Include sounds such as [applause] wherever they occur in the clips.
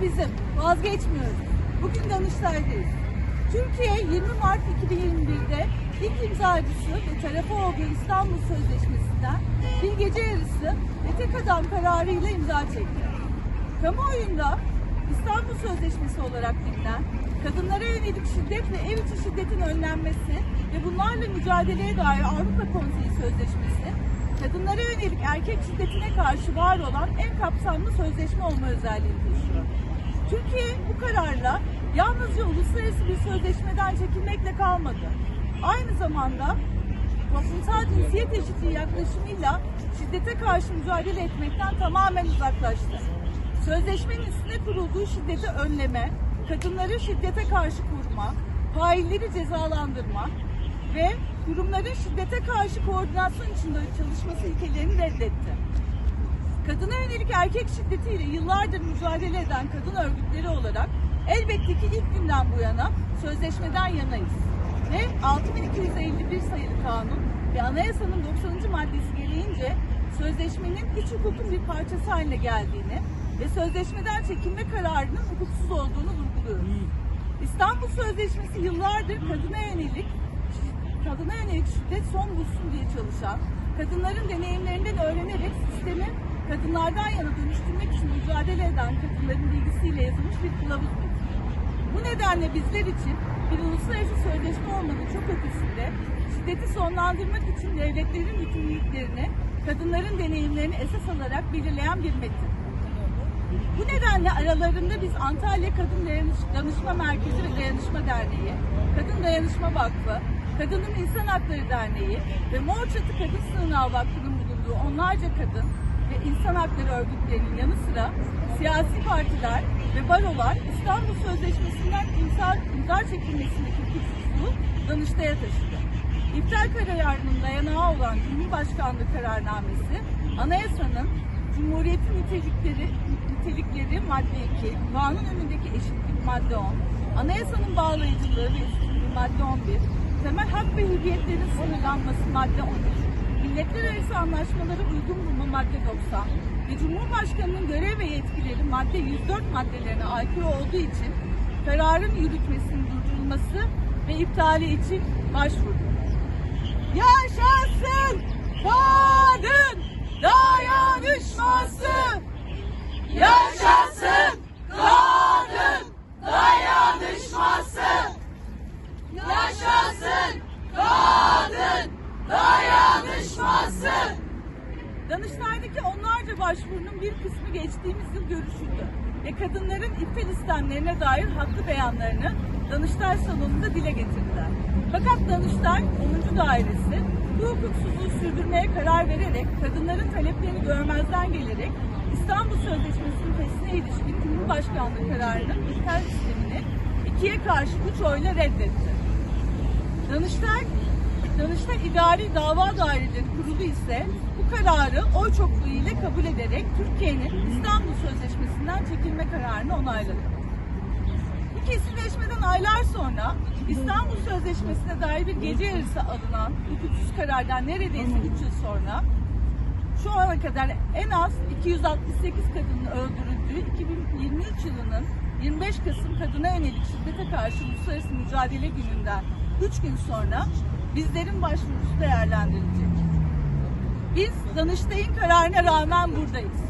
Burası bizim. Vazgeçmiyoruz. Bugün Danıştay'dayız. Türkiye 20 Mart 2021'de ilk imzacısı ve tarafı olduğu İstanbul Sözleşmesi'nden bir gece yarısı ve tek adam kararıyla imza çekti. Kamuoyunda İstanbul Sözleşmesi olarak bilinen kadınlara yönelik şiddet ve ev içi şiddetin önlenmesi ve bunlarla mücadeleye dair Avrupa Konseyi Sözleşmesi kadınlara yönelik erkek şiddetine karşı var olan en kapsamlı sözleşme olma özelliğini taşıyor. Türkiye bu kararla yalnızca uluslararası bir sözleşmeden çekilmekle kalmadı. Aynı zamanda toplumsal cinsiyet eşitliği yaklaşımıyla şiddete karşı mücadele etmekten tamamen uzaklaştı. Sözleşmenin üstüne kurulduğu şiddeti önleme, kadınları şiddete karşı koruma, failleri cezalandırma ve kurumların şiddete karşı koordinasyon içinde çalışması ilkelerini reddetti. Kadına yönelik erkek şiddetiyle yıllardır mücadele eden kadın örgütleri olarak elbette ki ilk günden bu yana sözleşmeden yanayız. Ve 6251 sayılı kanun ve anayasanın 90. maddesi gereğince sözleşmenin iç hukukun bir parçası haline geldiğini ve sözleşmeden çekilme kararının hukuksuz olduğunu vurguluyoruz. İstanbul Sözleşmesi yıllardır kadına yönelik kadına yönelik şiddet son bulsun diye çalışan, kadınların deneyimlerinden öğrenerek sistemi kadınlardan yana dönüştürmek için mücadele eden kadınların bilgisiyle yazılmış bir kılavuz metin. Bu nedenle bizler için bir uluslararası sözleşme olmanın çok ötesinde şiddeti sonlandırmak için devletlerin yükümlülüklerini, kadınların deneyimlerini esas alarak belirleyen bir metin. Bu nedenle aralarında biz Antalya Kadın Danışma Merkezi ve Dayanışma Derneği, Kadın Dayanışma Vakfı, Kadının İnsan Hakları Derneği ve Mor Çatı Kadın Sığınağı Vakfı'nın bulunduğu onlarca kadın ve insan hakları örgütlerinin yanı sıra siyasi partiler ve barolar İstanbul Sözleşmesi'nden imza, imza çekilmesindeki hukuksuzluğu Danıştay'a taşıdı. İptal kararının dayanağı olan Cumhurbaşkanlığı kararnamesi, anayasanın Cumhuriyetin nitelikleri, nitelikleri madde 2, kanun önündeki eşitlik madde 10, anayasanın bağlayıcılığı ve üstünlüğü madde 11, temel hak ve hürriyetlerin sınırlanması madde 13, milletler arası anlaşmaları uygun bulma madde 90 ve Cumhurbaşkanının görev ve yetkileri madde 104 maddelerine aykırı olduğu için kararın yürütmesinin durdurulması ve iptali için başvurdu. Yaşasın kadın dayanışması! Yaşasın kadın dayanışması! Yaşasın kadın dayanışması! Danıştay'daki onlarca başvurunun bir kısmı geçtiğimiz yıl görüşüldü ve kadınların iffet istemlerine dair haklı beyanlarını Danıştay salonunda dile getirdiler. Fakat Danıştay 10. dairesi bu hukuksuzluğu sürdürmeye karar vererek kadınların taleplerini görmezden gelerek İstanbul Sözleşmesi'nin fesine ilişkin Cumhurbaşkanlığı kararının iptal sistemini ikiye karşı üç oyla reddetti. Danıştay, Danıştay İdari Dava Daireleri Kurulu ise bu kararı oy çokluğu ile kabul ederek Türkiye'nin İstanbul Sözleşmesi'nden çekilme kararını onayladı. Bu kesinleşmeden aylar sonra İstanbul Sözleşmesi'ne dair bir gece yarısı alınan hukuksuz karardan neredeyse 3 yıl sonra şu ana kadar en az 268 kadının öldürüldüğü 2023 yılının 25 Kasım kadına yönelik şiddete karşı uluslararası mücadele gününden 3 gün sonra bizlerin başvurusu değerlendirilecek. Biz Danıştay'ın kararına rağmen buradayız.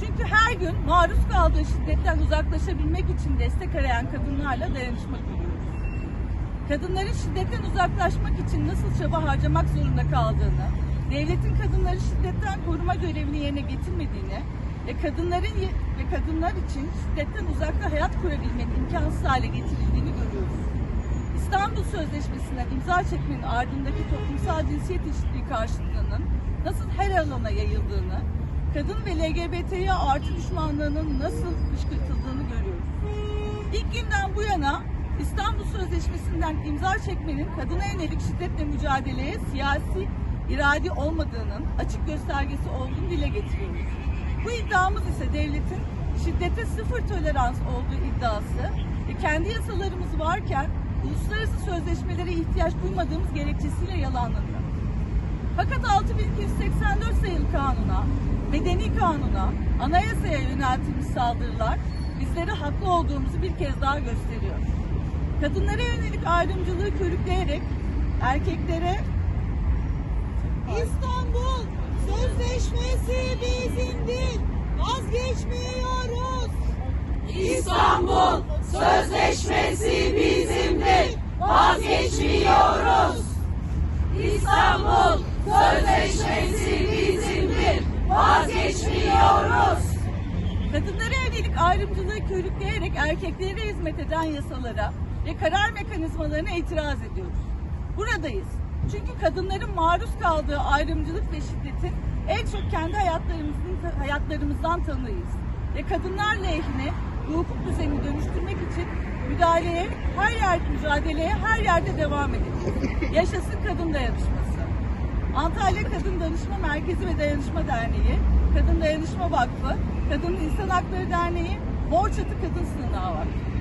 Çünkü her gün maruz kaldığı şiddetten uzaklaşabilmek için destek arayan kadınlarla dayanışma kuruyoruz. Kadınların şiddetten uzaklaşmak için nasıl çaba harcamak zorunda kaldığını, devletin kadınları şiddetten koruma görevini yerine getirmediğini ve kadınların ve kadınlar için şiddetten uzakta hayat kurabilmenin imkansız hale getirildiğini. İstanbul Sözleşmesi'nden imza çekmenin ardındaki toplumsal cinsiyet eşitliği karşıtlığının nasıl her alana yayıldığını, kadın ve LGBTİ artı düşmanlığının nasıl kışkırtıldığını görüyoruz. İlk günden bu yana İstanbul Sözleşmesi'nden imza çekmenin kadına yönelik şiddetle mücadeleye siyasi irade olmadığının açık göstergesi olduğunu dile getiriyoruz. Bu iddiamız ise devletin şiddete sıfır tolerans olduğu iddiası ve kendi yasalarımız varken uluslararası sözleşmelere ihtiyaç duymadığımız gerekçesiyle yalanlanıyor. Fakat 6284 sayılı kanuna, medeni kanuna, anayasaya yöneltilmiş saldırılar bizlere haklı olduğumuzu bir kez daha gösteriyor. Kadınlara yönelik ayrımcılığı körükleyerek erkeklere İstanbul Sözleşmesi bizimdir. Vazgeçmiyoruz. İstanbul Sözleşmesi bizimdir. Vazgeçmiyoruz. İstanbul Sözleşmesi bizimdir. Vazgeçmiyoruz. Kadınlara yönelik ayrımcılığı körükleyerek erkeklere hizmet eden yasalara ve karar mekanizmalarına itiraz ediyoruz. Buradayız. Çünkü kadınların maruz kaldığı ayrımcılık ve şiddetin en çok kendi hayatlarımızın, hayatlarımızdan tanığıyız. Ve kadınlar lehine bu hukuk düzenini dönüştürmek için müdahaleye, her yer mücadeleye her yerde devam edeceğiz. [laughs] Yaşasın kadın dayanışması. Antalya Kadın Danışma Merkezi ve Dayanışma Derneği, Kadın Dayanışma Vakfı, Kadın İnsan Hakları Derneği, Mor Çatı Kadın Sığınağı Vakfı.